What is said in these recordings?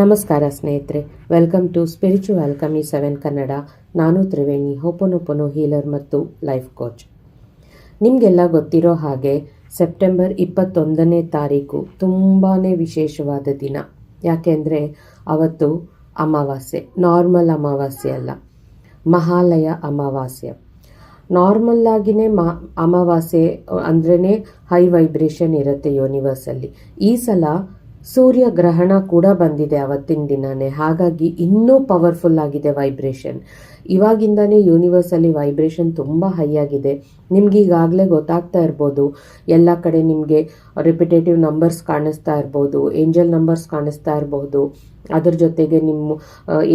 ನಮಸ್ಕಾರ ಸ್ನೇಹಿತರೆ. Welcome to spiritual ಕಮಿ ಸೆವೆನ್ ಕನ್ನಡ ನಾನು ತ್ರಿವೇಣಿ ಹೋಪನೊಪೊನೊ ಹೀಲರ್ ಮತ್ತು ಲೈಫ್ ಕೋಚ್ ನಿಮಗೆಲ್ಲ ಗೊತ್ತಿರೋ ಹಾಗೆ ಸೆಪ್ಟೆಂಬರ್ ಇಪ್ಪತ್ತೊಂದನೇ ತಾರೀಕು ತುಂಬಾ ವಿಶೇಷವಾದ ದಿನ. ಯಾಕೆಂದರೆ ಅವತ್ತು ಅಮಾವಾಸ್ಯೆ. ನಾರ್ಮಲ್ ಅಮಾವಾಸ್ಯೆ ಅಲ್ಲ. ಮಹಾಲಯ ಅಮಾವಾಸ್ಯೆ. ನಾರ್ಮಲ್ ಆಗಿನೇ ಮಾ, ಅಮಾವಾಸ್ಯೆ ಅಂದ್ರೇ ಹೈ ವೈಬ್ರೇಷನ್ ಇರುತ್ತೆ ಯೂನಿವರ್ಸಲ್ಲಿ ಈ ಸಲ ಸೂರ್ಯ ಗ್ರಹಣ ಕೂಡ ಬಂದಿದೆ ಅವತ್ತಿನ ದಿನನೇ. ಹಾಗಾಗಿ ಇನ್ನೂ ಪವರ್ಫುಲ್ ಆಗಿದೆ ವೈಬ್ರೇಷನ್ ಇವಾಗಿಂದನೇ ಯೂನಿವರ್ಸಲ್ಲಿ ವೈಬ್ರೇಷನ್ ತುಂಬ ಹೈ ಆಗಿದೆ. ನಿಮ್ಗೆ ಈಗಾಗಲೇ ಗೊತ್ತಾಗ್ತಾ ಇರ್ಬೋದು, ಎಲ್ಲ ಕಡೆ ನಿಮಗೆ ರಿಪಿಟೇಟಿವ್ ನಂಬರ್ಸ್ ಕಾಣಿಸ್ತಾ ಇರ್ಬೋದು ಏಂಜಲ್ ನಂಬರ್ಸ್ ಕಾಣಿಸ್ತಾ ಇರಬಹುದು ಅದ್ರ ಜೊತೆಗೆ ನಿಮ್ಮ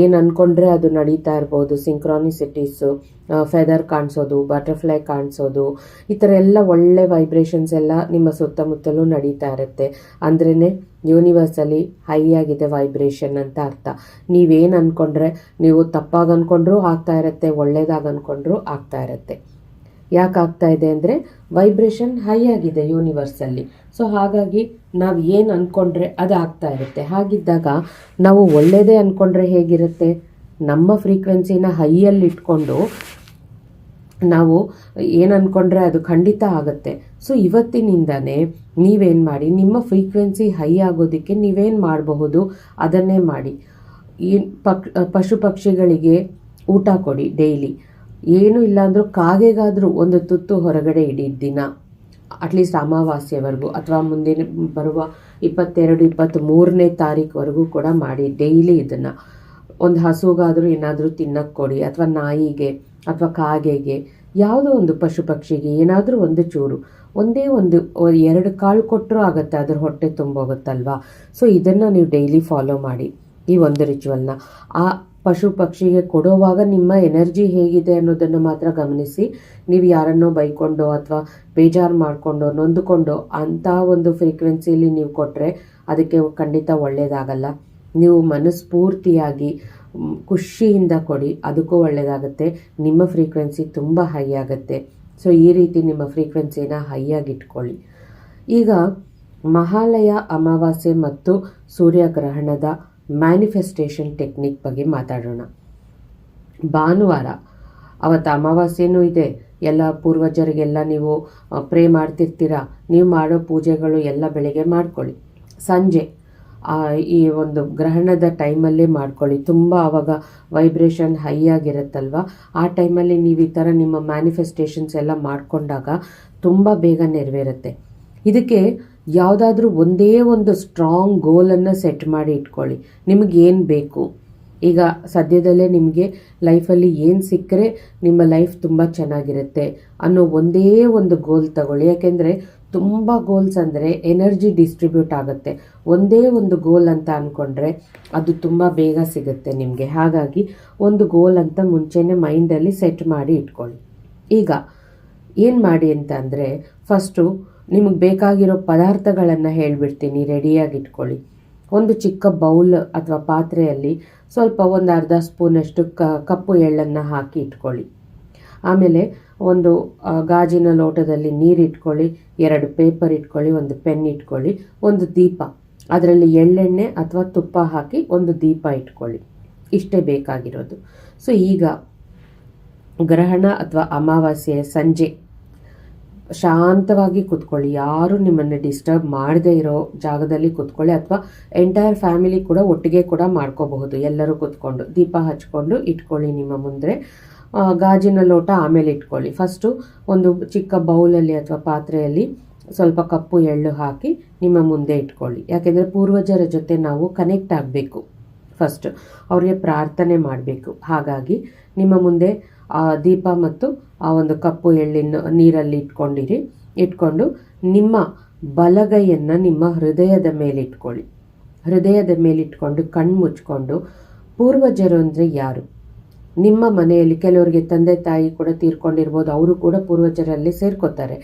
ಏನು ಅಂದ್ಕೊಂಡ್ರೆ ಅದು ನಡೀತಾ ಇರ್ಬೋದು. ಸಿಂಕ್ರಾನಿಸಿಟೀಸು ಫೆದರ್ ಕಾಣಿಸೋದು ಬಟರ್ಫ್ಲೈ ಕಾಣಿಸೋದು, ಈ ಥರ ಎಲ್ಲ ಒಳ್ಳೆ ವೈಬ್ರೇಷನ್ಸ್ ಎಲ್ಲ ನಿಮ್ಮ ಸುತ್ತಮುತ್ತಲೂ ನಡೀತಾ ಇರುತ್ತೆ. ಅಂದ್ರೇ ಯೂನಿವರ್ಸಲ್ಲಿ ಹೈ ಆಗಿದೆ ವೈಬ್ರೇಷನ್ ಅಂತ ಅರ್ಥ. ನೀವೇನು ಅಂದ್ಕೊಂಡ್ರೆ ನೀವು ತಪ್ಪಾಗಿ ಅಂದ್ಕೊಂಡ್ರೂ ಆಗ್ತಾ ಇರುತ್ತೆ, ಒಳ್ಳೇದಾಗಿ ಅಂದ್ಕೊಂಡ್ರೂ ಆಗ್ತಾ ಇರುತ್ತೆ. ಯಾಕೆ ಆಗ್ತಾ ಇದೆ ಅಂದರೆ ವೈಬ್ರೇಷನ್ ಹೈ ಆಗಿದೆ ಯೂನಿವರ್ಸಲ್ಲಿ ಸೊ ಹಾಗಾಗಿ ನಾವು ಏನು ಅಂದ್ಕೊಂಡ್ರೆ ಅದು ಆಗ್ತಾ ಇರುತ್ತೆ. ಹಾಗಿದ್ದಾಗ ನಾವು ಒಳ್ಳೆಯದೇ ಅಂದ್ಕೊಂಡ್ರೆ ಹೇಗಿರುತ್ತೆ? ನಮ್ಮ ಫ್ರೀಕ್ವೆನ್ಸಿನ ಹೈಯಲ್ಲಿ ಇಟ್ಕೊಂಡು ನಾವು ಏನು ಅಂದ್ಕೊಂಡ್ರೆ ಅದು ಖಂಡಿತ ಆಗುತ್ತೆ. ಸೊ ಇವತ್ತಿನಿಂದನೇ ನೀವೇನು ಮಾಡಿ, ನಿಮ್ಮ ಫ್ರೀಕ್ವೆನ್ಸಿ ಹೈ ಆಗೋದಕ್ಕೆ ನೀವೇನು ಮಾಡಬಹುದು, ಅದನ್ನೇ ಮಾಡಿ. ಏನು ಪಕ್, ಪಶು ಪಕ್ಷಿಗಳಿಗೆ ಊಟ ಕೊಡಿ ಡೈಲಿ ಏನು ಇಲ್ಲಾಂದರೂ ಕಾಗೆಗಾದರೂ ಒಂದು ತುತ್ತು ಹೊರಗಡೆ ಇಡಿ ದಿನ. ಅಟ್ಲೀಸ್ಟ್ ಅಮಾವಾಸ್ಯವರೆಗೂ ಅಥವಾ ಮುಂದಿನ ಬರುವ ಇಪ್ಪತ್ತೆರಡು ಇಪ್ಪತ್ತ್ ಮೂರನೇ ತಾರೀಕುವರೆಗೂ ಕೂಡ ಮಾಡಿ ಡೈಲಿ ಇದನ್ನು. ಒಂದು ಹಸುಗಾದರೂ ಏನಾದರೂ ತಿನ್ನಕ್ಕೆ ಕೊಡಿ, ಅಥವಾ ನಾಯಿಗೆ, ಅಥವಾ ಕಾಗೆಗೆ, ಯಾವುದೋ ಒಂದು ಪಶು ಪಕ್ಷಿಗೆ ಏನಾದರೂ ಒಂದು ಚೂರು. ಒಂದೇ ಒಂದು ಎರಡು ಕಾಳು ಕೊಟ್ಟರೂ ಆಗುತ್ತೆ, ಅದ್ರ ಹೊಟ್ಟೆ ತುಂಬೋಗುತ್ತಲ್ವಾ? ಸೊ ಇದನ್ನು ನೀವು ಡೈಲಿ ಫಾಲೋ ಮಾಡಿ ಈ ಒಂದು ರಿಚುವಲ್ನ ಆ ಪಶು ಪಕ್ಷಿಗೆ ಕೊಡುವಾಗ ನಿಮ್ಮ ಎನರ್ಜಿ ಹೇಗಿದೆ ಅನ್ನೋದನ್ನು ಮಾತ್ರ ಗಮನಿಸಿ. ನೀವು ಯಾರನ್ನೋ ಬೈಕೊಂಡು ಅಥವಾ ಬೇಜಾರು ಮಾಡಿಕೊಂಡು, ನೊಂದುಕೊಂಡು ಅಂಥ ಒಂದು ಫ್ರೀಕ್ವೆನ್ಸಿಯಲ್ಲಿ ನೀವು ಕೊಟ್ಟರೆ ಅದಕ್ಕೆ ಖಂಡಿತ ಒಳ್ಳೆಯದಾಗಲ್ಲ ನೀವು ಮನಸ್ಫೂರ್ತಿಯಾಗಿ ಖುಷಿಯಿಂದ ಕೊಡಿ, ಅದಕ್ಕೂ ಒಳ್ಳೆಯದಾಗುತ್ತೆ ನಿಮ್ಮ ಫ್ರೀಕ್ವೆನ್ಸಿ ತುಂಬ ಹೈ ಆಗುತ್ತೆ. ಸೊ ಈ ರೀತಿ ನಿಮ್ಮ ಫ್ರೀಕ್ವೆನ್ಸಿನ ಹೈ ಆಗಿಟ್ಕೊಳ್ಳಿ ಈಗ ಮಹಾಲಯ, ಅಮಾವಾಸ್ಯೆ ಮತ್ತು ಸೂರ್ಯಗ್ರಹಣದ ಮ್ಯಾನಿಫೆಸ್ಟೇಷನ್ ಟೆಕ್ನಿಕ್ ಬಗ್ಗೆ ಮಾತಾಡೋಣ. ಭಾನುವಾರ, ಅವತ್ತು ಅಮಾವಾಸ್ಯೆನೂ ಇದೆ. ಎಲ್ಲ ಪೂರ್ವಜರಿಗೆಲ್ಲ ನೀವು ಪ್ರೇ ಮಾಡ್ತಿರ್ತೀರ? ನೀವು ಮಾಡೋ ಪೂಜೆಗಳು ಎಲ್ಲ ಬೆಳಗ್ಗೆ ಮಾಡ್ಕೊಳ್ಳಿ. ಸಂಜೆ ಈ ಒಂದು ಗ್ರಹಣದ ಟೈಮಲ್ಲೇ ಮಾಡ್ಕೊಳ್ಳಿ. ತುಂಬ ಆವಾಗ ವೈಬ್ರೇಷನ್ ಹೈ ಆಗಿರುತ್ತಲ್ವ? ಆ ಟೈಮಲ್ಲಿ ನೀವು ಈ ಥರ ನಿಮ್ಮ ಮ್ಯಾನಿಫೆಸ್ಟೇಷನ್ಸ್ ಎಲ್ಲ ಮಾಡಿಕೊಂಡಾಗ ತುಂಬ ಬೇಗ ನೆರವೇರುತ್ತೆ. ಇದಕ್ಕೆ ಯಾವುದಾದ್ರೂ ಒಂದೇ ಒಂದು ಸ್ಟ್ರಾಂಗ್ ಗೋಲನ್ನು ಸೆಟ್ ಮಾಡಿ ಇಟ್ಕೊಳ್ಳಿ. ನಿಮಗೆ ಏನು ಬೇಕು? ಈಗ ಸದ್ಯದಲ್ಲೇ ನಿಮಗೆ ಲೈಫಲ್ಲಿ ಏನು ಸಿಕ್ಕರೆ ನಿಮ್ಮ ಲೈಫ್ ತುಂಬ ಚೆನ್ನಾಗಿರುತ್ತೆ ಅನ್ನೋ ಒಂದೇ ಒಂದು ಗೋಲ್ ತಗೊಳ್ಳಿ. ಯಾಕೆಂದರೆ ತುಂಬ ಗೋಲ್ಸ್ ಅಂದರೆ ಎನರ್ಜಿ ಡಿಸ್ಟ್ರಿಬ್ಯೂಟ್ ಆಗುತ್ತೆ. ಒಂದೇ ಒಂದು ಗೋಲ್ ಅಂತ ಅಂದ್ಕೊಂಡ್ರೆ ಅದು ತುಂಬ ಬೇಗ ಸಿಗುತ್ತೆ ನಿಮಗೆ. ಹಾಗಾಗಿ ಒಂದು ಗೋಲ್ ಅಂತ ಮುಂಚೆನೇ ಮೈಂಡಲ್ಲಿ ಸೆಟ್ ಮಾಡಿ ಇಟ್ಕೊಳ್ಳಿ. ಈಗ ಏನು ಮಾಡಿ ಅಂತ ಅಂದರೆ ಫಸ್ಟು ನಿಮಗೆ ಬೇಕಾಗಿರೋ ಪದಾರ್ಥಗಳನ್ನು ಹೇಳಿಬಿಡ್ತೀನಿ ರೆಡಿಯಾಗಿ ಇಟ್ಕೊಳ್ಳಿ. ಒಂದು ಚಿಕ್ಕ ಬೌಲ್ ಅಥವಾ ಪಾತ್ರೆಯಲ್ಲಿ ಸ್ವಲ್ಪ ಒಂದು ಅರ್ಧ ಸ್ಪೂನಷ್ಟು ಕಪ್ಪು ಎಳ್ಳನ್ನು ಹಾಕಿ ಇಟ್ಕೊಳ್ಳಿ. ಆಮೇಲೆ ಒಂದು ಗಾಜಿನ ಲೋಟದಲ್ಲಿ ನೀರು ಇಟ್ಕೊಳ್ಳಿ ಎರಡು ಪೇಪರ್ ಇಟ್ಕೊಳ್ಳಿ, ಒಂದು ಪೆನ್ ಇಟ್ಕೊಳ್ಳಿ, ಒಂದು ದೀಪ. ಅದರಲ್ಲಿ ಎಳ್ಳೆಣ್ಣೆ ಅಥವಾ ತುಪ್ಪ ಹಾಕಿ ಒಂದು ದೀಪ ಇಟ್ಕೊಳ್ಳಿ. ಇಷ್ಟೇ ಬೇಕಾಗಿರೋದು. ಸೊ, ಈಗ ಗ್ರಹಣ ಅಥವಾ ಅಮಾವಾಸ್ಯೆ ಸಂಜೆ. ಶಾಂತವಾಗಿ ಕೂತ್ಕೊಳ್ಳಿ. ಯಾರು ನಿಮ್ಮನ್ನು ಡಿಸ್ಟರ್ಬ್ ಮಾಡದೇ ಇರೋ ಜಾಗದಲ್ಲಿ ಕೂತ್ಕೊಳ್ಳಿ ಅಥವಾ ಎಂಟೈರ್ ಫ್ಯಾಮಿಲಿ ಕೂಡ ಒಟ್ಟಿಗೆ ಕೂಡ ಮಾಡ್ಕೋಬಹುದು. ಎಲ್ಲರೂ ಕೂತ್ಕೊಂಡು ದೀಪ ಹಚ್ಕೊಂಡು ಇಟ್ಕೊಳ್ಳಿ ನಿಮ್ಮ ಮುಂದೆ. ಗಾಜಿನ ಲೋಟ ಆಮೇಲೆ ಇಟ್ಕೊಳ್ಳಿ. ಫಸ್ಟು ಒಂದು ಚಿಕ್ಕ ಬೌಲಲ್ಲಿ ಅಥವಾ ಪಾತ್ರೆಯಲ್ಲಿ ಸ್ವಲ್ಪ ಕಪ್ಪು ಎಳ್ಳು ಹಾಕಿ ನಿಮ್ಮ ಮುಂದೆ ಇಟ್ಕೊಳ್ಳಿ. ಯಾಕೆಂದರೆ ಪೂರ್ವಜರ ಜೊತೆ ನಾವು ಕನೆಕ್ಟ್ ಆಗಬೇಕು. ಫಸ್ಟ್ ಅವರಿಗೆ ಪ್ರಾರ್ಥನೆ ಮಾಡಬೇಕು. ಹಾಗಾಗಿ ನಿಮ್ಮ ಮುಂದೆ ದೀಪ ಮತ್ತು ಆ ಒಂದು ಕಪ್ಪು ಎಳ್ಳಿನ ನೀರಲ್ಲಿ ಇಟ್ಕೊಂಡಿರಿ. ಇಟ್ಕೊಂಡು ನಿಮ್ಮ ಬಲಗೈಯನ್ನು ನಿಮ್ಮ ಹೃದಯದ ಮೇಲೆ ಇಟ್ಕೊಳ್ಳಿ. ಹೃದಯದ ಮೇಲೆ ಇಟ್ಕೊಂಡು ಕಣ್ಣು ಮುಚ್ಕೊಂಡು ಪೂರ್ವಜರು ಅಂದರೆ ಯಾರು? ನಿಮ್ಮ ಮನೆಯಲ್ಲಿ ಕೆಲವರಿಗೆ ತಂದೆ ತಾಯಿ ಕೂಡ ತೀರ್ಕೊಂಡಿರ್ಬೋದು, ಅವರು ಕೂಡ ಪೂರ್ವಜರಲ್ಲಿ ಸೇರ್ಕೋತಾರೆ.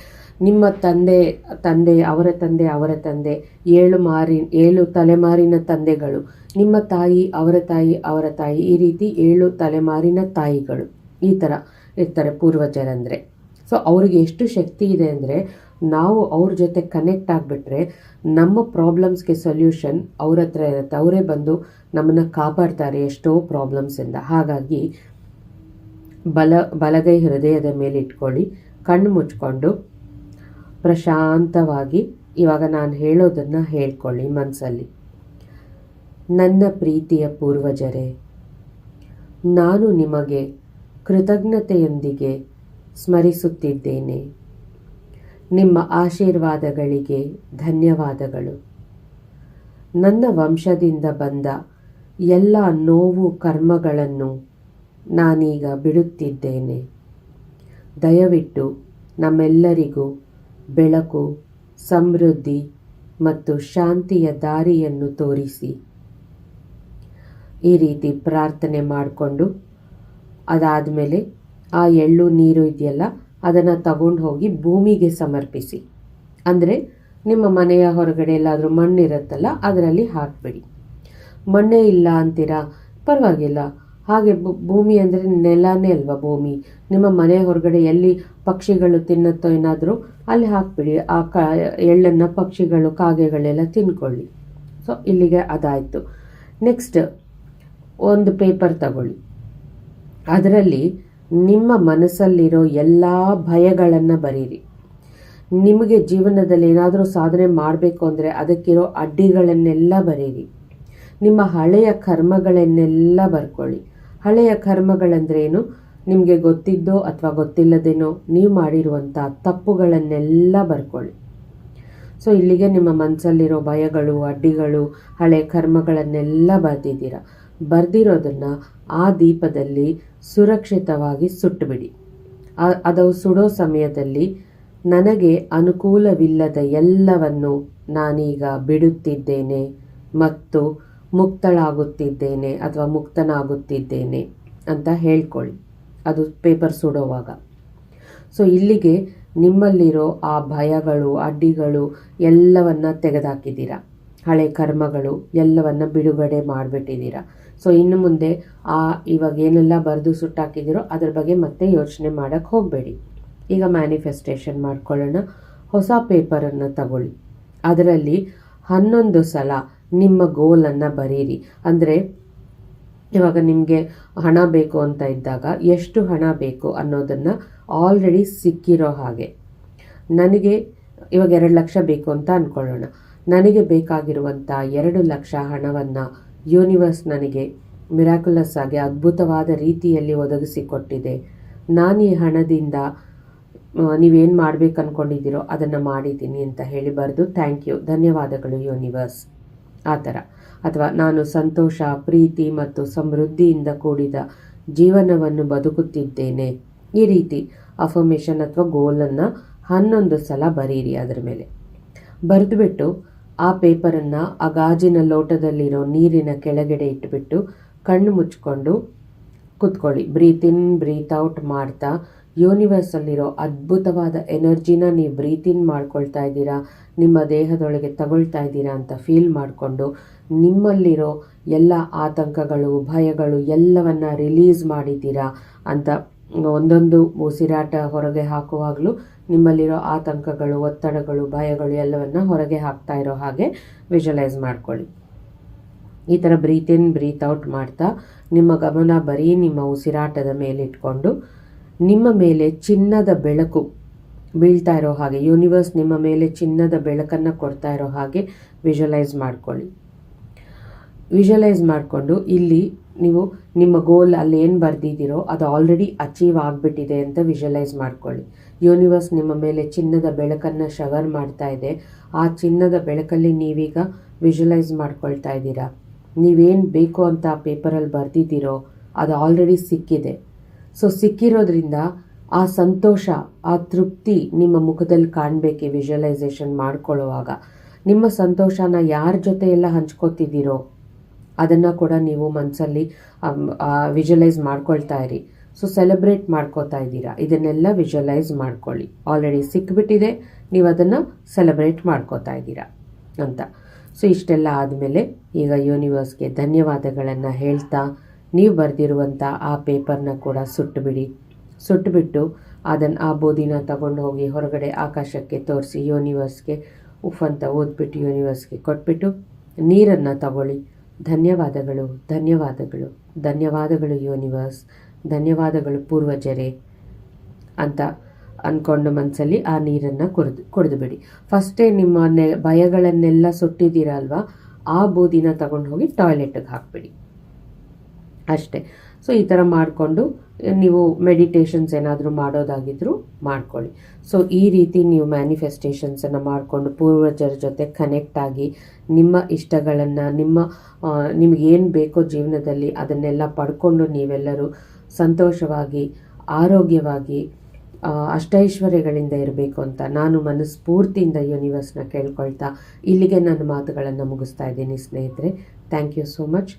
ನಿಮ್ಮ ತಂದೆ ತಂದೆ, ಅವರ ತಂದೆ ಅವರ ತಂದೆ, ಏಳು ಮಾರಿ, ಏಳು ತಲೆಮಾರಿನ ತಂದೆಗಳು, ನಿಮ್ಮ ತಾಯಿ, ಅವರ ತಾಯಿ ಅವರ ತಾಯಿ, ಈ ರೀತಿ ಏಳು ತಲೆಮಾರಿನ ತಾಯಿಗಳು ಈ ಥರ ಇರ್ತಾರೆ ಪೂರ್ವಜರಂದರೆ. ಸೊ ಅವ್ರಿಗೆ ಎಷ್ಟು ಶಕ್ತಿ ಇದೆ ಅಂದರೆ ನಾವು ಅವ್ರ ಜೊತೆ ಕನೆಕ್ಟ್ ಆಗಿಬಿಟ್ರೆ ನಮ್ಮ ಪ್ರಾಬ್ಲಮ್ಸ್ಗೆ ಸೊಲ್ಯೂಷನ್ ಅವ್ರ ಹತ್ರ ಇರುತ್ತೆ. ಅವರೇ ಬಂದು ನಮ್ಮನ್ನು ಕಾಪಾಡ್ತಾರೆ ಎಷ್ಟೋ ಪ್ರಾಬ್ಲಮ್ಸಿಂದ ಹಾಗಾಗಿ ಬಲ, ಬಲಗೈ ಹೃದಯದ ಮೇಲೆ ಇಟ್ಕೊಳ್ಳಿ, ಕಣ್ಣು ಮುಚ್ಕೊಂಡು ಪ್ರಶಾಂತವಾಗಿ ಇವಾಗ ನಾನು ಹೇಳೋದನ್ನು ಹೇಳ್ಕೊಳ್ಳಿ ಮನಸ್ಸಲ್ಲಿ ನನ್ನ ಪ್ರೀತಿಯ ಪೂರ್ವಜರೇ, ನಾನು ನಿಮಗೆ ಕೃತಜ್ಞತೆಯೊಂದಿಗೆ ಸ್ಮರಿಸುತ್ತಿದ್ದೇನೆ. ನಿಮ್ಮ ಆಶೀರ್ವಾದಗಳಿಗೆ ಧನ್ಯವಾದಗಳು. ನನ್ನ ವಂಶದಿಂದ ಬಂದ ಎಲ್ಲ ನೋವು ಕರ್ಮಗಳನ್ನು ನಾನೀಗ ಬಿಡುತ್ತಿದ್ದೇನೆ. ದಯವಿಟ್ಟು ನಮ್ಮೆಲ್ಲರಿಗೂ ಬೆಳಕು, ಸಮೃದ್ಧಿ ಮತ್ತು ಶಾಂತಿಯ ದಾರಿಯನ್ನು ತೋರಿಸಿ. ಈ ರೀತಿ ಪ್ರಾರ್ಥನೆ ಮಾಡಿಕೊಂಡು ಅದಾದಮೇಲೆ ಆ ಎಳ್ಳು ನೀರು ಇದೆಯಲ್ಲ ಅದನ್ನು ತಗೊಂಡು ಹೋಗಿ ಭೂಮಿಗೆ ಸಮರ್ಪಿಸಿ. ಅಂದರೆ ನಿಮ್ಮ ಮನೆಯ ಹೊರಗಡೆ ಎಲ್ಲಾದರೂ ಮಣ್ಣಿರುತ್ತಲ್ಲ ಅದರಲ್ಲಿ ಹಾಕಿಬಿಡಿ. ಮಣ್ಣೇ ಇಲ್ಲ ಅಂತೀರಾ? ಪರವಾಗಿಲ್ಲ. ಹಾಗೆ ಭೂಮಿ ಅಂದರೆ ನೆಲನೇ ಅಲ್ವಾ ಭೂಮಿ? ನಿಮ್ಮ ಮನೆ ಹೊರಗಡೆ ಎಲ್ಲಿ ಪಕ್ಷಿಗಳು ತಿನ್ನುತ್ತೋ ಏನಾದರೂ ಅಲ್ಲಿ ಹಾಕ್ಬಿಡಿ. ಆ ಕ, ಎಳ್ಳನ್ನು ಪಕ್ಷಿಗಳು, ಕಾಗೆಗಳೆಲ್ಲ ತಿನ್ಕೊಳ್ಳಿ. ಸೊ, ಇಲ್ಲಿಗೆ ಅದಾಯಿತು. ನೆಕ್ಸ್ಟ್ ಒಂದು ಪೇಪರ್ ತಗೊಳ್ಳಿ. ಅದರಲ್ಲಿ ನಿಮ್ಮ ಮನಸ್ಸಲ್ಲಿರೋ ಎಲ್ಲ ಭಯಗಳನ್ನು ಬರೀರಿ. ನಿಮಗೆ ಜೀವನದಲ್ಲಿ ಏನಾದರೂ ಸಾಧನೆ ಮಾಡಬೇಕು ಅಂದರೆ ಅದಕ್ಕಿರೋ ಅಡ್ಡಿಗಳನ್ನೆಲ್ಲ ಬರೀರಿ. ನಿಮ್ಮ ಹಳೆಯ ಕರ್ಮಗಳನ್ನೆಲ್ಲ ಬರ್ಕೊಳ್ಳಿ. ಹಳೆಯ ಕರ್ಮಗಳಂದ್ರೇನು? ನಿಮಗೆ ಗೊತ್ತಿದ್ದೋ ಅಥವಾ ಗೊತ್ತಿಲ್ಲದೇನೋ ನೀವು ಮಾಡಿರುವಂಥ ತಪ್ಪುಗಳನ್ನೆಲ್ಲ ಬರ್ಕೊಳ್ಳಿ. ಸೊ, ಇಲ್ಲಿಗೆ ನಿಮ್ಮ ಮನಸ್ಸಲ್ಲಿರೋ ಭಯಗಳು, ಅಡ್ಡಿಗಳು, ಹಳೆ ಕರ್ಮಗಳನ್ನೆಲ್ಲ ಬರೆದಿದ್ದೀರಾ. ಬರೆದಿರೋದನ್ನು ಆ ದೀಪದಲ್ಲಿ ಸುರಕ್ಷಿತವಾಗಿ ಸುಟ್ಟುಬಿಡಿ ಅದು ಸುಡೋ ಸಮಯದಲ್ಲಿ ನನಗೆ ಅನುಕೂಲವಿಲ್ಲದ ಎಲ್ಲವನ್ನು ನಾನೀಗ ಬಿಡುತ್ತಿದ್ದೇನೆ ಮತ್ತು ಮುಕ್ತಳಾಗುತ್ತಿದ್ದೇನೆ ಅಥವಾ ಮುಕ್ತನಾಗುತ್ತಿದ್ದೇನೆ ಅಂತ ಹೇಳ್ಕೊಳ್ಳಿ. ಅದು ಪೇಪರ್ ಸುಡೋವಾಗ. ಸೊ, ಇಲ್ಲಿಗೆ ನಿಮ್ಮಲ್ಲಿರೋ ಆ ಭಯಗಳು, ಅಡ್ಡಿಗಳು ಎಲ್ಲವನ್ನ ತೆಗೆದಾಕಿದ್ದೀರಾ? ಹಳೆ ಕರ್ಮಗಳು ಎಲ್ಲವನ್ನ ಬಿಡುಗಡೆ ಮಾಡಿಬಿಟ್ಟಿದ್ದೀರಾ? ಸೊ ಇನ್ನು ಮುಂದೆ, ಆ, ಇವಾಗ ಏನೆಲ್ಲ ಬರೆದು ಸುಟ್ಟಾಕಿದ್ದೀರೋ ಅದ್ರ ಬಗ್ಗೆ ಮತ್ತೆ ಯೋಚನೆ ಮಾಡೋಕ್ಕೆ ಹೋಗಬೇಡಿ. ಈಗ ಮ್ಯಾನಿಫೆಸ್ಟೇಷನ್ ಮಾಡ್ಕೊಳ್ಳೋಣ. ಹೊಸ ಪೇಪರನ್ನು ತಗೊಳ್ಳಿ. ಅದರಲ್ಲಿ ಹನ್ನೊಂದು ಸಲ ನಿಮ್ಮ ಗೋಲನ್ನು ಬರೀರಿ. ಅಂದರೆ, ಇವಾಗ ನಿಮಗೆ ಹಣ ಬೇಕು ಅಂತ ಇದ್ದಾಗ ಎಷ್ಟು ಹಣ ಬೇಕು ಅನ್ನೋದನ್ನು ಆಲ್ರೆಡಿ ಸಿಕ್ಕಿರೋ ಹಾಗೆ. ನನಗೆ ಇವಾಗ ಎರಡು ಲಕ್ಷ ಬೇಕು ಅಂತ ಅಂದ್ಕೊಳ್ಳೋಣ ನನಗೆ ಬೇಕಾಗಿರುವಂಥ ಎರಡು ಲಕ್ಷ ಹಣವನ್ನು ಯೂನಿವರ್ಸ್ ನನಗೆ ಮಿರಾಕುಲಸ್ ಆಗಿ ಅದ್ಭುತವಾದ ರೀತಿಯಲ್ಲಿ ಒದಗಿಸಿಕೊಟ್ಟಿದೆ. ನಾನು ಈ ಹಣದಿಂದ ನೀವೇನು ಮಾಡಬೇಕು ಅಂದ್ಕೊಂಡಿದ್ದೀರೋ ಅದನ್ನು ಮಾಡಿದ್ದೀನಿ ಅಂತ ಹೇಳಿ ಬರೆದು ಥ್ಯಾಂಕ್ ಯು ಧನ್ಯವಾದಗಳು ಯೂನಿವರ್ಸ್. ಆ ಥರ. ಅಥವಾ ನಾನು ಸಂತೋಷ, ಪ್ರೀತಿ ಮತ್ತು ಸಮೃದ್ಧಿಯಿಂದ ಕೂಡಿದ ಜೀವನವನ್ನು ಬದುಕುತ್ತಿದ್ದೇನೆ. ಈ ರೀತಿ ಅಫರ್ಮೇಷನ್ ಅಥವಾ ಗೋಲನ್ನು ಹನ್ನೊಂದು ಸಲ ಬರೀರಿ ಅದರ ಮೇಲೆ. ಬರೆದುಬಿಟ್ಟು ಆ ಪೇಪರನ್ನು ಆ ಗಾಜಿನ ಲೋಟದಲ್ಲಿರೋ ನೀರಿನ ಕೆಳಗಡೆ ಇಟ್ಬಿಟ್ಟು ಕಣ್ಣು ಮುಚ್ಕೊಂಡು ಕುತ್ಕೊಳ್ಳಿ. ಬ್ರೀತ್ ಇನ್, ಬ್ರೀತ್ ಔಟ್ ಮಾಡ್ತಾ ಯೂನಿವರ್ಸಲ್ಲಿರೋ ಅದ್ಭುತವಾದ ಎನರ್ಜಿನ ನೀವು ಬ್ರೀತ್ ಇನ್ ಮಾಡ್ಕೊಳ್ತಾ ಇದ್ದೀರಾ, ನಿಮ್ಮ ದೇಹದೊಳಗೆ ತಗೊಳ್ತಾ ಇದ್ದೀರಾ ಅಂತ ಫೀಲ್ ಮಾಡಿಕೊಂಡು ನಿಮ್ಮಲ್ಲಿರೋ ಎಲ್ಲ ಆತಂಕಗಳು, ಭಯಗಳು ಎಲ್ಲವನ್ನ ರಿಲೀಸ್ ಮಾಡಿದ್ದೀರಾ ಅಂತ ಒಂದೊಂದು ಉಸಿರಾಟ ಹೊರಗೆ ಹಾಕುವಾಗಲೂ ನಿಮ್ಮಲ್ಲಿರೋ ಆತಂಕಗಳು, ಒತ್ತಡಗಳು, ಭಯಗಳು ಎಲ್ಲವನ್ನ ಹೊರಗೆ ಹಾಕ್ತಾ ಇರೋ ಹಾಗೆ ವಿಜುವಲೈಸ್ ಮಾಡ್ಕೊಳ್ಳಿ. ಈ ಥರ ಬ್ರೀತ್ ಇನ್ ಬ್ರೀತ್ ಔಟ್ ಮಾಡ್ತಾ ನಿಮ್ಮ ಗಮನ ಬರೀ ನಿಮ್ಮ ಉಸಿರಾಟದ ಮೇಲೆ ಇಟ್ಕೊಂಡು ನಿಮ್ಮ ಮೇಲೆ ಚಿನ್ನದ ಬೆಳಕು ಬೀಳ್ತಾ ಇರೋ ಹಾಗೆ ಯೂನಿವರ್ಸ್ ನಿಮ್ಮ ಮೇಲೆ ಚಿನ್ನದ ಬೆಳಕನ್ನು ಕೊಡ್ತಾ ಇರೋ ಹಾಗೆ ವಿಜುವಲೈಸ್ ಮಾಡ್ಕೊಳ್ಳಿ. ವಿಜುವಲೈಸ್ ಮಾಡಿಕೊಂಡು ಇಲ್ಲಿ ನೀವು ನಿಮ್ಮ ಗೋಲ್ ಅಲ್ಲಿ ಏನು ಬರೆದಿದ್ದೀರೋ ಅದು ಆಲ್ರೆಡಿ ಅಚೀವ್ ಆಗಿಬಿಟ್ಟಿದೆ ಅಂತ ವಿಜುವಲೈಸ್ ಮಾಡ್ಕೊಳ್ಳಿ. ಯೂನಿವರ್ಸ್ ನಿಮ್ಮ ಮೇಲೆ ಚಿನ್ನದ ಬೆಳಕನ್ನು ಶವರ್ ಮಾಡ್ತಾ ಇದೆ. ಆ ಚಿನ್ನದ ಬೆಳಕಲ್ಲಿ ನೀವೀಗ ವಿಜುವಲೈಸ್ ಮಾಡ್ಕೊಳ್ತಾ ಇದ್ದೀರಾ. ನೀವೇನು ಬೇಕು ಅಂತ ಆ ಪೇಪರಲ್ಲಿ ಬರೆದಿದ್ದೀರೋ ಅದು ಆಲ್ರೆಡಿ ಸಿಕ್ಕಿದೆ. ಸೊ ಸಿಕ್ಕಿರೋದ್ರಿಂದ ಆ ಸಂತೋಷ, ಆ ತೃಪ್ತಿ ನಿಮ್ಮ ಮುಖದಲ್ಲಿ ಕಾಣಬೇಕು ವಿಜುವಲೈಸೇಷನ್ ಮಾಡ್ಕೊಳ್ಳುವಾಗ. ನಿಮ್ಮ ಸಂತೋಷನ ಯಾರ ಜೊತೆ ಎಲ್ಲ ಹಂಚ್ಕೋತಿದ್ದೀರೋ ಅದನ್ನು ಕೂಡ ನೀವು ಮನಸ್ಸಲ್ಲಿ ವಿಜುವಲೈಸ್ ಮಾಡ್ಕೊಳ್ತಾ ಇರಿ. ಸೊ ಸೆಲೆಬ್ರೇಟ್ ಮಾಡ್ಕೋತಾ ಇದ್ದೀರಾ. ಇದನ್ನೆಲ್ಲ ವಿಜುವಲೈಸ್ ಮಾಡ್ಕೊಳ್ಳಿ. ಆಲ್ರೆಡಿ ಸಿಕ್ಬಿಟ್ಟಿದೆ. ನೀವು ಅದನ್ನು ಸೆಲೆಬ್ರೇಟ್ ಮಾಡ್ಕೋತಾ ಇದ್ದೀರಾ ಅಂತ. ಸೊ ಇಷ್ಟೆಲ್ಲ ಆದಮೇಲೆ ಈಗ ಯೂನಿವರ್ಸ್ಗೆ ಧನ್ಯವಾದಗಳನ್ನು ಹೇಳ್ತಾ, ನೀವು ಬರೆದಿರುವಂಥ ಆ ಪೇಪರ್ನ ಕೂಡ ಸುಟ್ಟುಬಿಡಿ ಸುಟ್ಟುಬಿಟ್ಟು ಅದನ್ನು ಆ ಬೋಧಿನ ತಗೊಂಡು ಹೋಗಿ ಹೊರಗಡೆ ಆಕಾಶಕ್ಕೆ ತೋರಿಸಿ ಯೂನಿವರ್ಸ್ಗೆ ಉಫ್ ಅಂತ ಓದ್ಬಿಟ್ಟು ಯೂನಿವರ್ಸ್ಗೆ ಕೊಟ್ಬಿಟ್ಟು ನೀರನ್ನು ತಗೊಳ್ಳಿ. ಧನ್ಯವಾದಗಳು ಧನ್ಯವಾದಗಳು ಧನ್ಯವಾದಗಳು ಯೂನಿವರ್ಸ್, ಧನ್ಯವಾದಗಳು ಪೂರ್ವಜರೇ ಅಂತ ಅಂದ್ಕೊಂಡು ಮನಸ್ಸಲ್ಲಿ ಆ ನೀರನ್ನು ಕುಡಿದು ಕುಡಿದುಬಿಡಿ ಫಸ್ಟೇ ನಿಮ್ಮ ನೆ, ಭಯಗಳನ್ನೆಲ್ಲ ಸುಟ್ಟಿದ್ದೀರಲ್ವಾ, ಆ ಬೂದಿನ ತಗೊಂಡು ಹೋಗಿ ಟಾಯ್ಲೆಟಿಗೆ ಹಾಕ್ಬಿಡಿ. ಅಷ್ಟೇ. ಸೊ ಈ ಥರ ಮಾಡಿಕೊಂಡು, ನೀವು ಮೆಡಿಟೇಷನ್ಸ್ ಏನಾದರೂ ಮಾಡೋದಾಗಿದ್ದರೂ ಮಾಡ್ಕೊಳ್ಳಿ. ಸೊ ಈ ರೀತಿ ನೀವು ಮ್ಯಾನಿಫೆಸ್ಟೇಷನ್ಸನ್ನು ಮಾಡಿಕೊಂಡು, ಪೂರ್ವಜರ ಜೊತೆ ಕನೆಕ್ಟ್ ಆಗಿ, ನಿಮ್ಮ ಇಷ್ಟಗಳನ್ನು, ನಿಮ್ಮ ನಿಮಗೇನು ಬೇಕೋ ಜೀವನದಲ್ಲಿ ಅದನ್ನೆಲ್ಲ ಪಡ್ಕೊಂಡು ನೀವೆಲ್ಲರೂ ಸಂತೋಷವಾಗಿ, ಆರೋಗ್ಯವಾಗಿ ಅಷ್ಟೈಶ್ವರ್ಯಗಳಿಂದ ಇರಬೇಕು ಅಂತ ನಾನು ಮನಸ್ಫೂರ್ತಿಯಿಂದ ಯೂನಿವರ್ಸ್ನ ಕೇಳ್ಕೊಳ್ತಾ ಇಲ್ಲಿಗೆ ನನ್ನ ಮಾತುಗಳನ್ನು ಮುಗಿಸ್ತಾ ಇದ್ದೀನಿ ಸ್ನೇಹಿತರೆ. Thank you so much